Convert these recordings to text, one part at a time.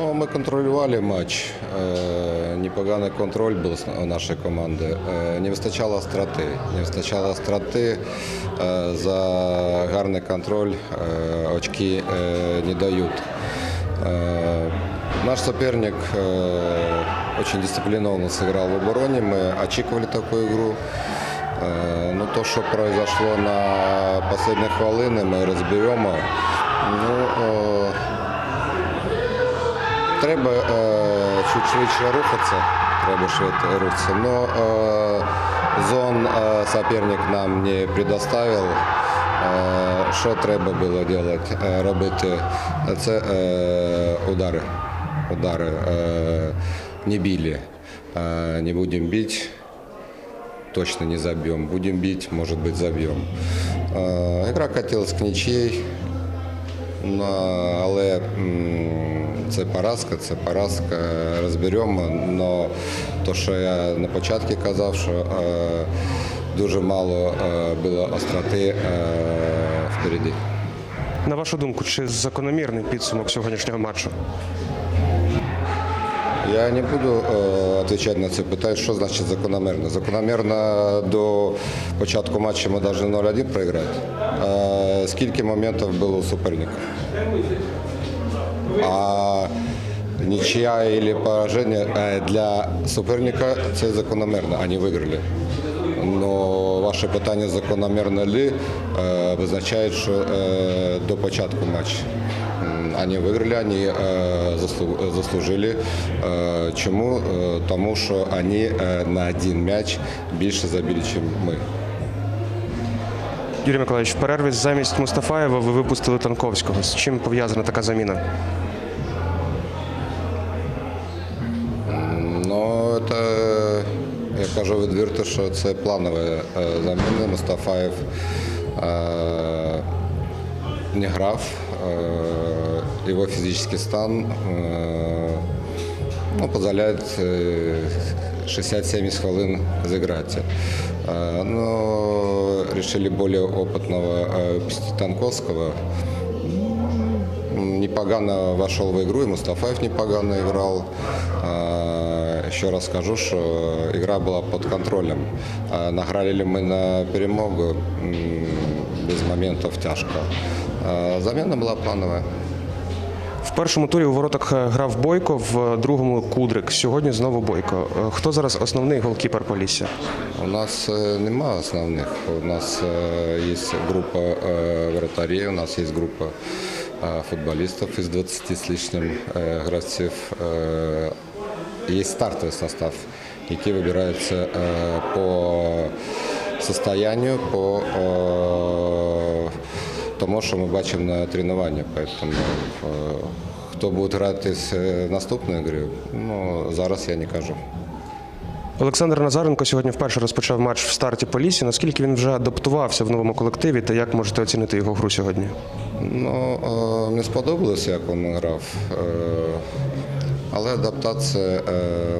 Ну, ми контролювали матч. Е, Непоганий контроль був у нашої команди. Е, Не вистачало остроти. Не вистачало остроти. Е, За гарний контроль е, очки е, не дають. Е, Наш соперник э, очень дисциплинированно сыграл в обороне. Мы очікували такую игру. Э, Но то, что произошло на последние хвилини, ми розберемо. Ну, е, треба е, чуть швидше рухатися. Треба швидше рухатися. Но е, зон е, соперник нам не предоставив. Е, Що треба було делать, е, робити? Це е, удари. Удари е, не били. Е, Не будемо бити точно не забьем. Будем бить, может быть, забьем. Э, Игра катилась к Ну, але це поразка, це поразка, розберемо. Но то, що я на початку казав, що е, дуже мало е, було остроти е, впереді. На вашу думку, чи закономірний підсумок сьогоднішнього матчу? Я не буду е, відповідати на це питання, що значить закономірно. Закономірно до початку матчу ми повинні 0-1 програти. Е, скільки моментів було у суперника? А нічия або пораження е, для суперника це закономірно, вони виграли. Но ваше питання закономірно ли е, визначає, що е, до початку матчу. М, Они выиграли, они э, заслу- заслужили. Э, Чому? Э, Тому що вони э, на один м'яч більше забили, ніж ми. Юрій Миколаївич, в перерві замість Мустафаєва ви випустили Танковського. З чим пов'язана така заміна? Ну, це, я кажу відверто, що це планова е, заміна. Мустафаєв е, не грав, е, його фізичний стан ну, дозволяє е, 60-70 хвилин зіграти. Е, Ну, решили более опытного е, пустить Танковского. Непогано вошел в игру, и Мустафаев непогано играл. А, Еще раз скажу, что игра была под контролем. А Награли ли мы на перемогу? М, Без моментов тяжко. А Замена была плановая. В першому турі у воротах е, грав Бойко, в другому Кудрик. Сьогодні знову Бойко. Е, Хто зараз основний голкіпер Полісся? У нас э, нема основных. У нас э, есть группа э, вратарей, у нас есть группа э, футболистов из 20 с лишним э, гравців. Э, Есть стартовый состав, який вибирається е, по состоянию, по е, тому, що ми бачимо на тренуванні. Поэтому, е, хто буде грати з е, наступної гри, ну, зараз я не кажу. Олександр Назаренко сьогодні вперше розпочав матч в старті по лісі. Наскільки він вже адаптувався в новому колективі та як можете оцінити його гру сьогодні? Ну, е, мені сподобалося, як він грав. Але адаптація, е,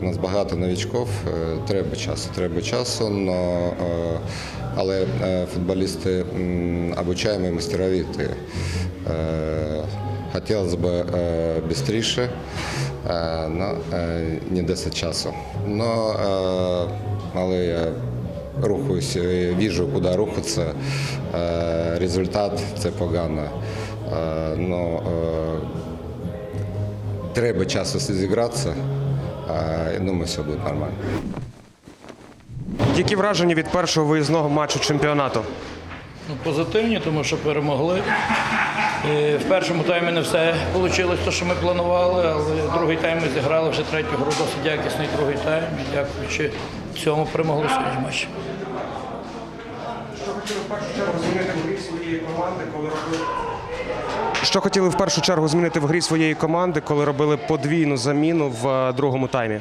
у нас багато новичків, е, треба часу. Треба часу, но, е, але футболісти обучаємо і мастеровиті. Е, Хотілося б швидше, е, но е, не досить часу. Но, але я рухаюсь, віжу, куди рухатися. Результат це погано. Но треба часу зігратися. Я думаю, все буде нормально. Які враження від першого виїзного матчу чемпіонату? Ну, позитивні, тому що перемогли. І в першому таймі не все вийшло, те, що ми планували, але другий тайм ми зіграли вже третю гру, досить якісний другий тайм. Дякуючи цьому перемогли сьогодні матч. Що хотіли в першу чергу змінити в грі своєї команди, коли робили подвійну заміну в е, другому таймі?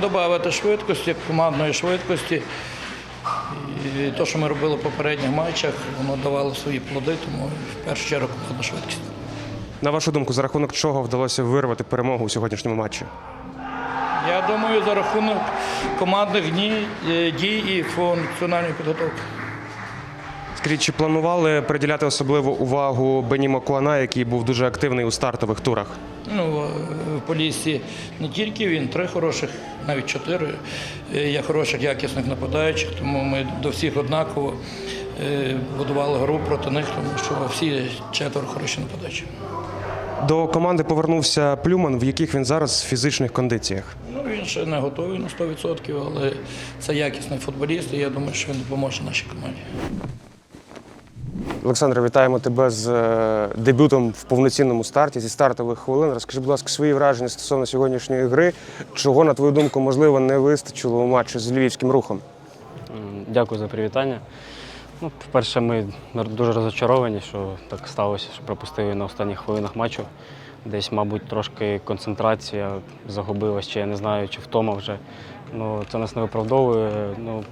Добавити швидкості, командної швидкості. І те, що ми робили в попередніх матчах, воно давало свої плоди, тому в першу чергу командна швидкість. На вашу думку, за рахунок чого вдалося вирвати перемогу у сьогоднішньому матчі? Я думаю, за рахунок командних е, дій і функціональної підготовки. Скажіть, чи планували приділяти особливу увагу Бенімо Куана, який був дуже активний у стартових турах? Ну, е, в Поліссі не тільки він, три хороших, навіть чотири е, є хороших якісних нападаючих, тому ми до всіх однаково е, будували гру проти них, тому що всі четверо хороші нападаючі. До команди повернувся Плюман, в яких він зараз в фізичних кондиціях. Ну, він ще не готовий на 100%, але це якісний футболіст, і я думаю, що він допоможе нашій команді. Олександре, вітаємо тебе з е, дебютом в повноцінному старті зі стартових хвилин. Розкажи, будь ласка, свої враження стосовно сьогоднішньої гри. Чого, на твою думку, можливо, не вистачило у матчі з львівським рухом? Дякую за привітання. Ну, по-перше, ми дуже розочаровані, що так сталося, що пропустили на останніх хвилинах матчу. Десь, мабуть, трошки концентрація загубилась, чи я не знаю, чи втома вже. Ну, це нас не виправдовує. Ну,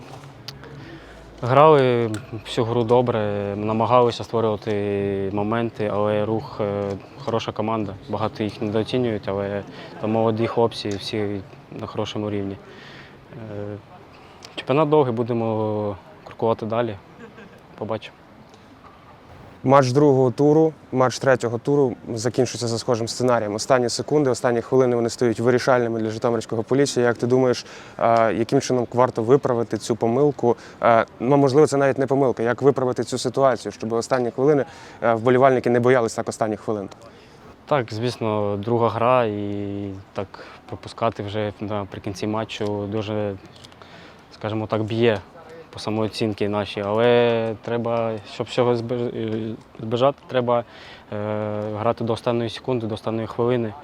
грали всю гру добре, намагалися створювати моменти, але рух е, хороша команда. Багато їх недооцінюють, але там молоді хлопці, всі на хорошому рівні. Е, Чемпіонат довгий, будемо крокувати далі. Побачимо. Матч другого туру, матч третього туру закінчується за схожим сценарієм. Останні секунди, останні хвилини вони стають вирішальними для Житомирського полісся. Як ти думаєш, е, яким чином варто виправити цю помилку? Е, Ну, можливо, це навіть не помилка. Як виправити цю ситуацію, щоб останні хвилини е, вболівальники не боялись так останніх хвилин? Так, звісно, друга гра і так пропускати вже наприкінці матчу дуже, скажімо так, б'є по самооцінки нашій. Але треба, щоб всього збеж- збежати, треба е, грати до останньої секунди, до останньої хвилини,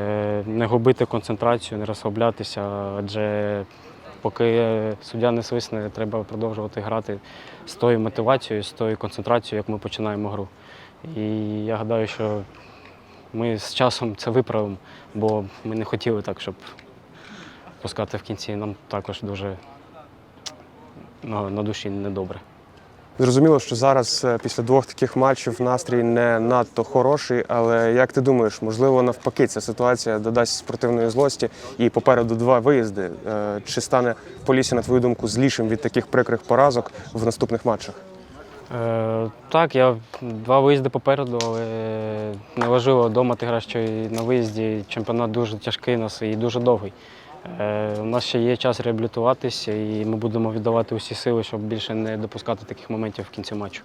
е, не губити концентрацію, не розслаблятися, адже поки суддя не свисне, треба продовжувати грати з тою мотивацією, з тою концентрацією, як ми починаємо гру. І я гадаю, що ми з часом це виправимо, бо ми не хотіли так, щоб пускати в кінці. Нам також дуже на, на душі недобре. Зрозуміло, що зараз е, після двох таких матчів настрій не надто хороший, але як ти думаєш, можливо, навпаки, ця ситуація додасть спортивної злості і попереду два виїзди. Е, Чи стане Полісся, на твою думку, злішим від таких прикрих поразок в наступних матчах? Е, так, я два виїзди попереду, але неважливо, вдома ти граєш чи на виїзді. Чемпіонат дуже тяжкий нас і дуже довгий. Е, у нас ще є час реабілітуватися, і ми будемо віддавати усі сили, щоб більше не допускати таких моментів в кінці матчу.